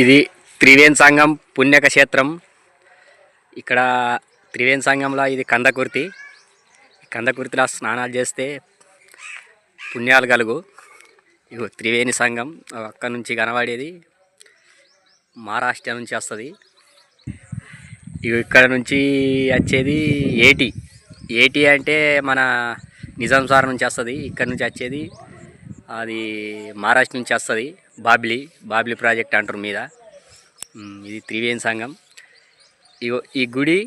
ఇది త్రివేణి సంఘం పుణ్యక్షేత్రం. ఇక్కడ త్రివేణి సంఘంలో ఇది కందకుర్తి. కందకుర్తిలో స్నానాలు చేస్తే పుణ్యాలు కలుగు. ఇగో త్రివేణి సంఘం అక్కడ నుంచి కనబడేది. మహారాష్ట్ర నుంచి వస్తుంది. ఇగో ఇక్కడ నుంచి వచ్చేది ఏటి. ఏటి అంటే మన నిజాం సార్ నుంచి వస్తుంది. ఇక్కడ నుంచి వచ్చేది అది మహారాష్ట్ర నుంచి వస్తుంది. బాబ్లీ బాబ్లీ ప్రాజెక్ట్ అంటారు మీద. ఇది త్రివేణి సంఘం. ఈ గుడి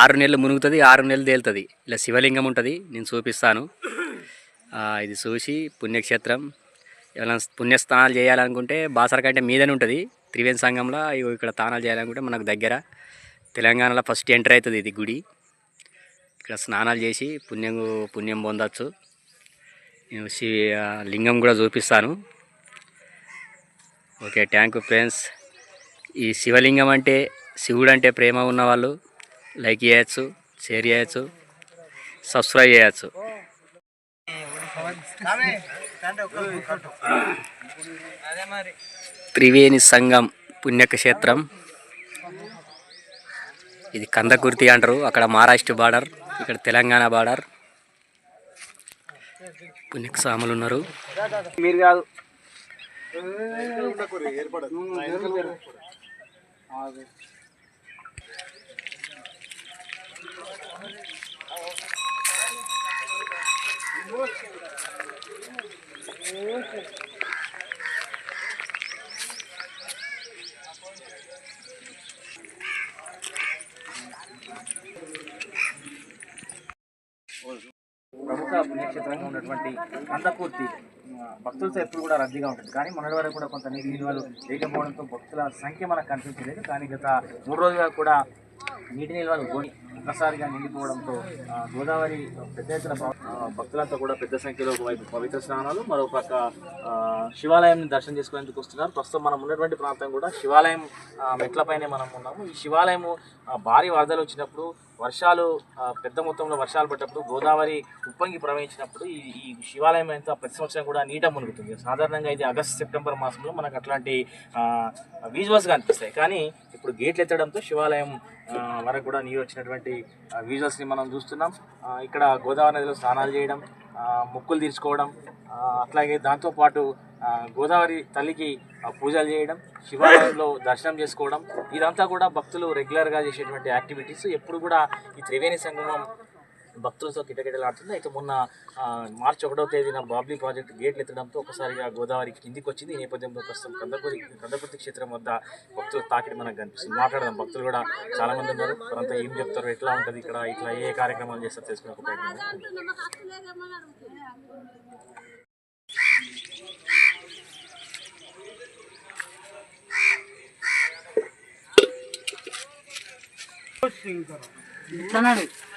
ఆరు నెలలు మునుగుతుంది ఆరు నెలలు తేలుతుంది. ఇలా శివలింగం ఉంటుంది నేను చూపిస్తాను. ఇది చూసి పుణ్యక్షేత్రం. ఏమైనా పుణ్యస్నానాలు చేయాలనుకుంటే బాసర కంటే మీదనే ఉంటుంది. త్రివేణి సంఘంలో ఇగో ఇక్కడ తానాలు చేయాలనుకుంటే మనకు దగ్గర తెలంగాణలో ఫస్ట్ ఎంటర్ అవుతుంది ఇది గుడి. ఇక్కడ స్నానాలు చేసి పుణ్యం పుణ్యం పొందవచ్చు లింగం కూడా చూపిస్తాను. Okay thank you friends. ఈ శివలింగం అంటే శివుడు అంటే ప్రేమ ఉన్నవాళ్ళు లైక్ చేయొచ్చు షేర్ చేయొచ్చు సబ్స్క్రైబ్ చేయొచ్చు. త్రివేణి సంఘం పుణ్యక్షేత్రం. ఇది కందకుర్తి అంటారు. అక్కడ మహారాష్ట్ర బార్డర్ ఇక్కడ తెలంగాణ బార్డర్. పుణ్యక స్వాములు ఉన్నారు మీరు కాదు. ప్రముఖ పుణ్యక్షేత్రంగా ఉన్నటువంటి కందపూర్తి భక్తులతో ఎప్పుడు కూడా రద్దీగా ఉంటుంది. కానీ మొన్నటి వరకు కూడా కొంత నీటి నిల్వలు లేకపోవడంతో భక్తుల సంఖ్య మనకు కనిపించలేదు. కానీ గత మూడు రోజులుగా కూడా నీటి నిల్వలు పోయి ఒక్కసారిగా నిండిపోవడంతో గోదావరి పెద్ద ఎత్తున భక్తులంతా కూడా పెద్ద సంఖ్యలో ఒకవైపు పవిత్ర స్నానాలు మరో పక్క శివాలయాన్ని దర్శనం చేసుకునేందుకు వస్తున్నారు. ప్రస్తుతం మనం ఉన్నటువంటి ప్రాంతం కూడా శివాలయం మెట్లపైనే మనం ఉన్నాము. ఈ శివాలయము భారీ వరదలు వచ్చినప్పుడు వర్షాలు పెద్ద మొత్తంలో వర్షాలు పడ్డప్పుడు గోదావరి ఉప్పొంగి ప్రవహించినప్పుడు ఈ ఈ శివాలయం అంతా ప్రతి సంవత్సరం కూడా నీట మునుగుతుంది. సాధారణంగా ఇది ఆగస్ట్ సెప్టెంబర్ మాసంలో మనకు అట్లాంటి విజువల్స్గా అనిపిస్తాయి. కానీ ఇప్పుడు గేట్లు ఎత్తడంతో శివాలయం వరకు కూడా నీరు వచ్చినటువంటి విజువల్స్ని మనం చూస్తున్నాం. ఇక్కడ గోదావరి నదిలో స్నానాలు చేయడం మొక్కులు తీర్చుకోవడం అట్లాగే దాంతోపాటు గోదావరి తల్లికి పూజలు చేయడం శివాలయంలో దర్శనం చేసుకోవడం ఇదంతా కూడా భక్తులు రెగ్యులర్గా చేసేటువంటి యాక్టివిటీస్ ఎప్పుడు కూడా ఈ త్రివేణి సంగమం భక్తులతో కిటకిటలాడుతుంది అయితే మొన్న మార్చ్ మార్చి ఒకటో తేదీన బాబ్లీ ప్రాజెక్ట్ గేట్లు ఎత్తడంతో ఒకసారిగా గోదావరి కిందికి వచ్చింది. ఈ నేపథ్యంలో ప్రస్తుతం కందపూరి కందపూర్తి క్షేత్రం వద్ద భక్తుల తాకిడి మనకు కనిపిస్తుంది. మాట్లాడదాం. భక్తులు కూడా చాలా మంది ఉన్నారు. వారంతా ఏం చెప్తారు ఎట్లా ఉంటుంది ఇక్కడ ఇట్లా ఏ కార్యక్రమాలు చేస్తారు తెలుసుకునే ఒక ప్రయత్నం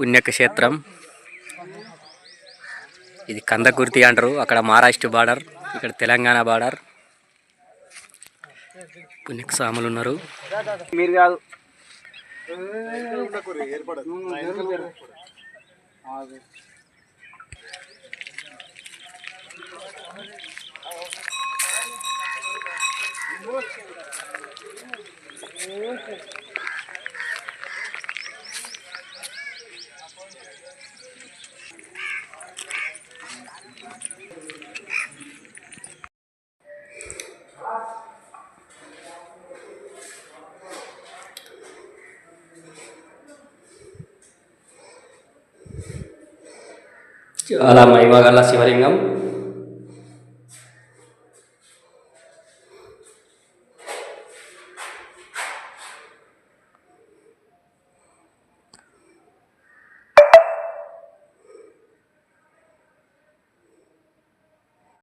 పుణ్యక్షేత్రం. ఇది కందకుర్తి అంటారు. అక్కడ మహారాష్ట్ర బార్డర్ ఇక్కడ తెలంగాణ బార్డర్. పుణ్యక స్వాములు ఉన్నారు. మీరు కాదు. చాలా మహిమగల శివలింగం